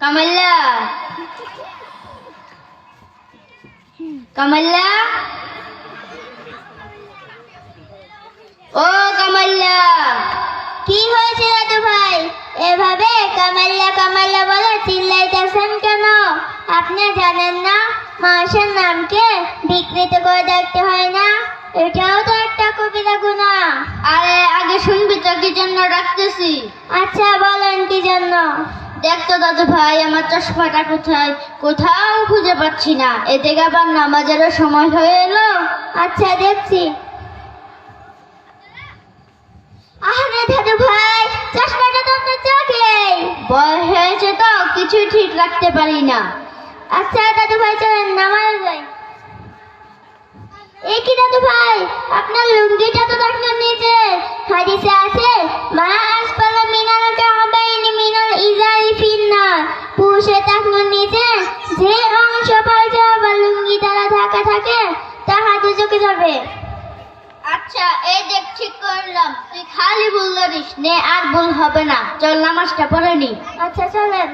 কামাল্লা কামাল্লা ও কামাল্লা কি হয়েছে দাদু ভাই এভাবে কামাল্লা কামাল্লা বলে চিল্লাইতেছেন কেন আপনি জানেন না মানুষের নামকে বিকৃত করে দেখতে হয় না এটাও তো একটা কবিতা গুণা আরে আগে শুনবি তো কি জন্য ডাকতেছি আচ্ছা বলেন কি জন্য দেখ তো দাদু ভাই, আমার চশমাটা কোথায়? কোথাও খুঁজে পাচ্ছি না। এদিকে আবার নামাজেরও সময় হয়ে এলো। আচ্ছা দেখছি। আপনার চোখে। বয়স হয়েছে তো, কিছুই ঠিক রাখতে পারি না। আচ্ছা দাদু ভাই, চলেন, নামাজ যাই। এ কি দাদু ভাই, আপনার লুঙ্গিটা তো দেখলেন নিচে। হাদিসে চোখে আচ্ছা এই দেখ ঠিক করলাম। তুই খালি ভুল ধরিস নে আর ভুল হবে না। চল নামাজটা পড়ে নি। আচ্ছা চলেন।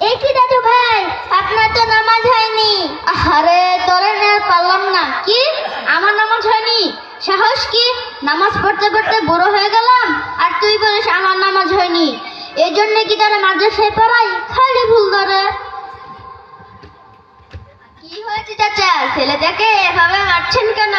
এ কি দাদু ভাই আপনার তো নামাজ হয়নি আরে তোরে নে পারলাম না। কি? আমার নামাজ হয়নি? সাহস কি? নামাজ পড়তে পড়তে বড় হয়ে গেলাম, আর তুই বলিস আমার নামাজ হয়নি। এই জন্য কি তারা মাদ্রাসায় পড়াই খালি ভুল ধরে। কি হয়েছে চাচা? এভাবে মারছেন কেন?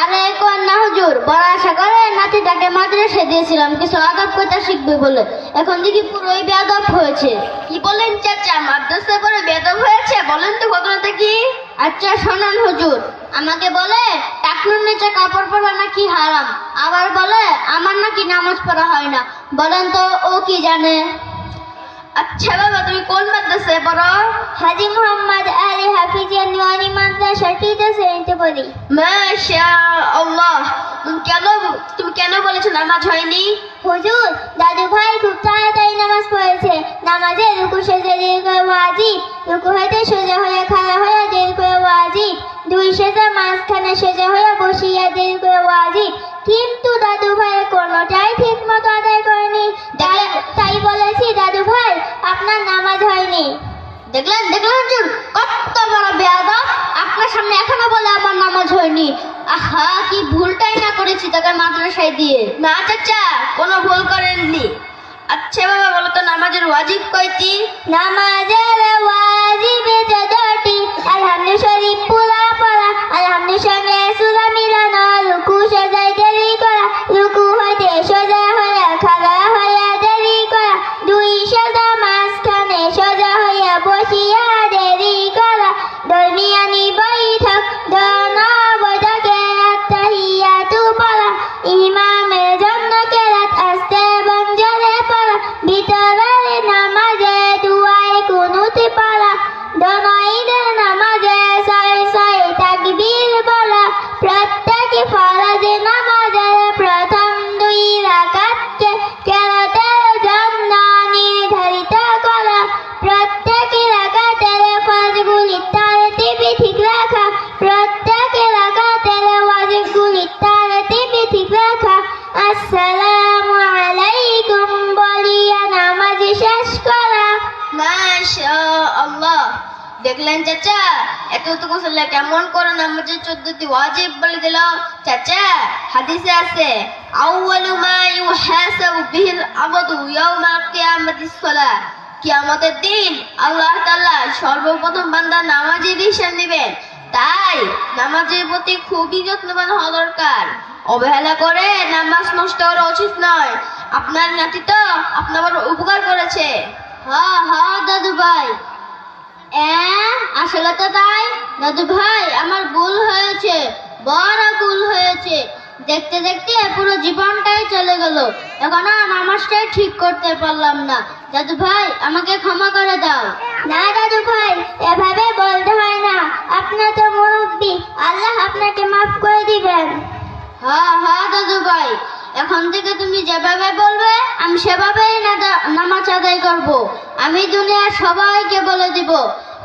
আরে না হুজুর, বড় আশা করে নাতিটাকে মাদ্রাসায় দিয়েছিলাম, কিছু আদব কথা শিখবে বলে। এখন দেখি পুরোই বেয়াদব হয়েছে। কি বলেন চাচা মাদ্রাসায় পরে বেয়াদব হয়েছে? বলেন তো ঘটনাটা কি? আচ্ছা শোনান হুজুর। আমাকে বলে, টাকনুর নিচে কাপড় পরা নাকি হারাম? আবার বলে, আমার নাকি নামাজ পড়া হয় না। বলেন তো, ও কি জানে? আচ্ছা বাবা, তুমি কোন মাদ্রাসায় পড়ো? হাজি মোহাম্মদ আলী হাফিজিয়া পড়ি মাশা আল্লাহ তুমি কেন তুমি কেন বলেছ নামাজ হয়নি? হুজুর দাদু ভাই খুব তাড়াতাড়ি নামাজ পড়েছে। নামাজে রুকু সেজে দেরি করে ওয়াজিব। রুকু হইতে সোজা হয়ে খাড়া হয়ে দেরি করে ওয়াজিব। দুই সেজা মাঝখানে সেজা হয়ে বসিয়া দেরি করে ওয়াজিব। কিন্তু দাদু ভাই কোনোটাই ঠিক মতো আদায় করেনি। তাই বলেছি দাদু ভাই আপনার নামাজ হয়নি। দেখলেন দেখলেন কত বড় বেয়াদব। আপনার সামনে এখনও বলে আমার নামাজ হয়নি। আহা, কি ভুলটাই না করেছি তাকে মাদ্রাসায় দিয়ে। না, চাচা, কোনো ভুল করেননি। আচ্ছা বাবা, বলো তো, নামাজের ওয়াজিব কয়টি? নামাজের কুনুতে পড়া আল্লাহ। দেখলেন চাচা এতটুকু ছেলে কেমন করে নামাজের চোদ্দটি ওয়াজিব বলে দিল চাচা, হাদিসে আছে আউয়ালু মা ইউহাসাবু আবদু সালাহ কিয়ামতের দিন আল্লাহ তাআলা সর্বপ্রথম বান্দা নামাজের হিসাব নেবেন। তাই নামাজের প্রতি খুবই যত্নবান হওয়া দরকার। অবহেলা করে নামাজ নষ্ট করা উচিত নয়। আপনার নাতি তো আপনার উপকার করেছে। হ্যাঁ হ্যাঁ দাদু ভাই। আসলে তো তাই। দাদু ভাই আমার ভুল হয়েছে বড় ভুল হয়েছে। দেখতে দেখতে পুরো জীবনটাই চলে গেল। এখন আর নামাজটাই ঠিক করতে পারলাম না। দাদু ভাই আমাকে ক্ষমা করে দাও। না দাদু ভাই এভাবে বলতে হয় না। আপনার তো মুরব্বী আল্লাহ আপনাকে মাফ করে দিবেন। হ্যাঁ হ্যাঁ দাদু ভাই। এখন থেকে তুমি যেভাবে বলবে, আমি সেভাবেই নামাজ আদায় করব। আমি দুনিয়ার সবাইকে বলে দিব,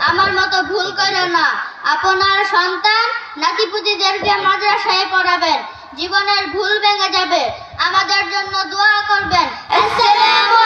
আমার মতো ভুল করে না। আপনার সন্তান নাতিপুতিদেরকে মাদ্রাসায় পড়াবেন, জীবনের ভুল ভেঙে যাবে। আমাদের জন্য দোয়া করবেন। আসসালামু।